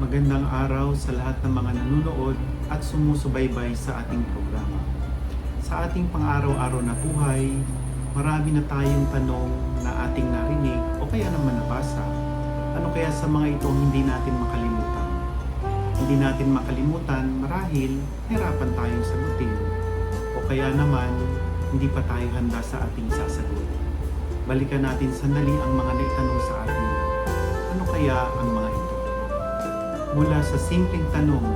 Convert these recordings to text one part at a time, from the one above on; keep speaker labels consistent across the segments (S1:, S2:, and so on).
S1: Magandang araw sa lahat ng mga nanonood at sumusubaybay sa ating programa. Sa ating pang-araw-araw na buhay, marami na tayong tanong na ating narinig o kaya naman nabasa. Ano kaya sa mga ito hindi natin makalimutan? Hindi natin makalimutan marahil hirapan tayong sagutin o kaya naman hindi pa tayo handa sa ating sasagot. Balikan natin sandali ang mga naitanong sa atin. Ano kaya ang mga? Mula sa simpleng tanong,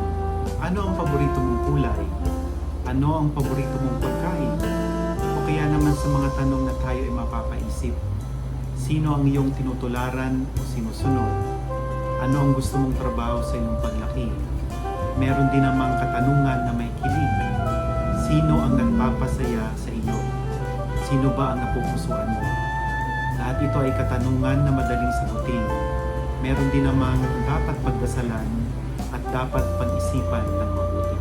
S1: ano ang paborito mong kulay? Ano ang paborito mong pagkain? O kaya naman sa mga tanong na tayo ay mapapaisip, sino ang iyong tinutularan o sinusunod? Ano ang gusto mong trabaho sa iyong paglaki? Meron din namang katanungan na may kilig. Sino ang nagpapasaya sa iyo? Sino ba ang napupusuan mo? Lahat ito ay katanungan na madaling sagutin. Meron din namang dapat pagdasalan at dapat pag-isipan ng mabuti.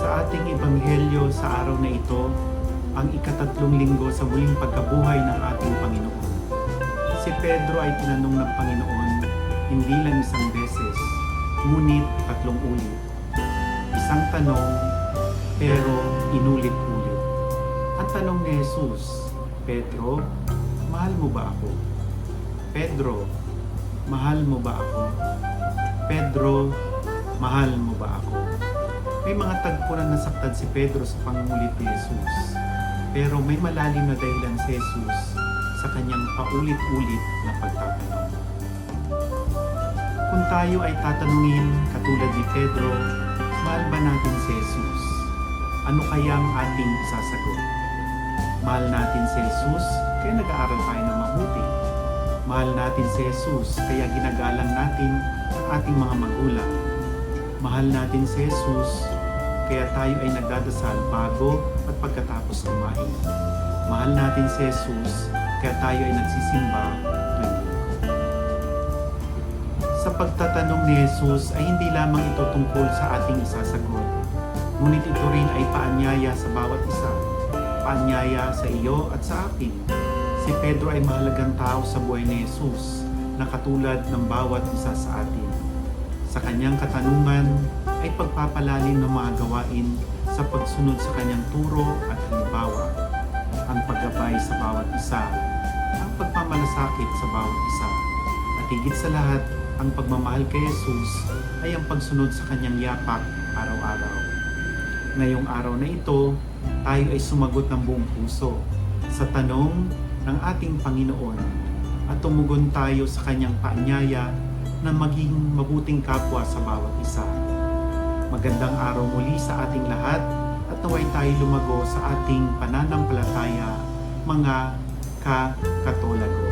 S1: Sa ating ebanghelyo sa araw na ito, ang ikatatlong linggo sa muling pagkabuhay ng ating Panginoon. Si Pedro ay tinanong ng Panginoon hindi lang isang beses, ngunit tatlong ulit. Isang tanong, pero inulit-ulit. Ang tanong ni Jesus, Pedro, mahal mo ba ako? Pedro, mahal mo ba ako? Pedro, mahal mo ba ako? May mga tagpo na nasaktan si Pedro sa pangungulit ni Jesus. Pero may malalim na dahilan si Jesus sa kanyang paulit-ulit na pagtatanong. Kung tayo ay tatanungin katulad ni Pedro, mahal ba natin si Jesus? Ano kaya ang ating sasagot? Mahal natin si Jesus kaya nag-aaral tayo ng mabuti. Mahal natin si Jesus kaya ginagalang natin ang ating mga magulang. Mahal natin si Jesus kaya tayo ay nagdadasal bago at pagkatapos kumain. Mahal natin si Jesus kaya tayo ay nagsisimba tuwing. Sa pagtatanong ni Jesus ay hindi lamang ito tungkol sa ating isasagot, ngunit ito rin ay paanyaya sa bawat isa, paanyaya sa iyo at sa akin. Si Pedro ay mahalagang tao sa buhay ni Jesus na katulad ng bawat isa sa atin. Sa kanyang katanungan ay pagpapalalim ng mga gawain sa pagsunod sa kanyang turo at halimbawa, ang paggabay sa bawat isa, ang pagmamalasakit sa bawat isa, at higit sa lahat, ang pagmamahal kay Jesus ay ang pagsunod sa kanyang yapak araw-araw. Ngayong araw na ito, tayo ay sumagot ng buong puso sa tanong ng ating Panginoon at tumugon tayo sa kanyang paanyaya na maging mabuting kapwa sa bawat isa. Magandang araw muli sa ating lahat at naway tayo lumago sa ating pananampalataya, mga ka-katolago.